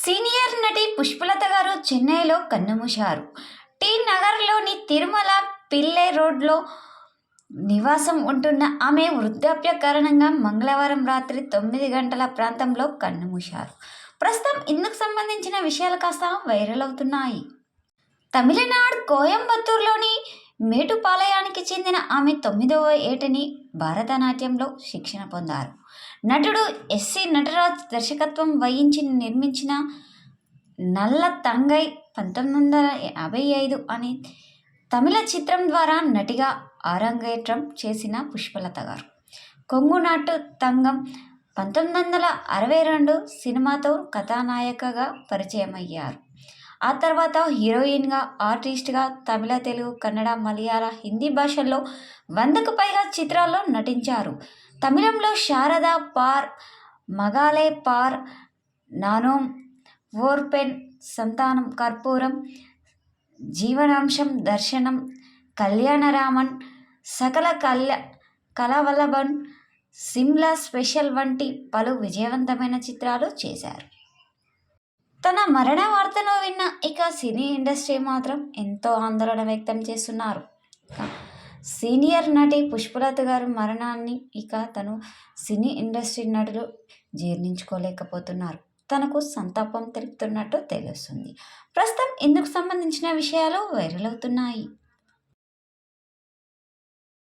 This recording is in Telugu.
సీనియర్ నటి పుష్పలత గారు చెన్నైలో కన్నుమూశారు. టీ నగర్లోని తిరుమల పిల్లె రోడ్లో నివాసం ఉంటున్న ఆమె వృద్ధాప్య కారణంగా మంగళవారం రాత్రి తొమ్మిది గంటల ప్రాంతంలో కన్నుమూశారు. ప్రస్తుతం ఇందుకు సంబంధించిన విషయాలు కాస్త వైరల్ అవుతున్నాయి. తమిళనాడు కోయంబత్తూరులోని మేటుపాలయానికి చెందిన ఆమె తొమ్మిదవ ఏటని భరతనాట్యంలో శిక్షణ పొందారు. నటుడు ఎస్సి నటరాజ్ దర్శకత్వం వహించి నిర్మించిన నల్ల తంగై పంతొమ్మిది వందల యాభై ఐదు అని తమిళ చిత్రం ద్వారా నటిగా ఆరంగేట్రం చేసిన పుష్పలత గారు. కొంగునాటు తంగం పంతొమ్మిది వందల అరవై రెండు సినిమాతో కథానాయికగా పరిచయమయ్యారు. ఆ తర్వాత హీరోయిన్గా ఆర్టిస్ట్గా తమిళ తెలుగు కన్నడ మలయాళ హిందీ భాషల్లో వందకు పైగా చిత్రాల్లో నటించారు. తమిళంలో శారద పార్ మగాలే పార్ నానోం ఓర్పెన్ సంతానం కర్పూరం జీవనాంశం దర్శనం కళ్యాణరామన్ సకల కళ్య కళవల్లభన్ సిమ్లా స్పెషల్ వంటి పలు విజయవంతమైన చిత్రాలు చేశారు. తన మరణ వార్తను విన్న ఇక సినీ ఇండస్ట్రీ మాత్రం ఎంతో ఆందోళన వ్యక్తం చేస్తున్నారు. సీనియర్ నటి పుష్పలత గారి మరణాన్ని ఇక తను సినీ ఇండస్ట్రీ నటులు జీర్ణించుకోలేకపోతున్నారు. తనకు సంతాపం తెలుపుతున్నట్టు తెలుస్తుంది. ప్రస్తుతం ఇందుకు సంబంధించిన విషయాలు వైరల్ అవుతున్నాయి.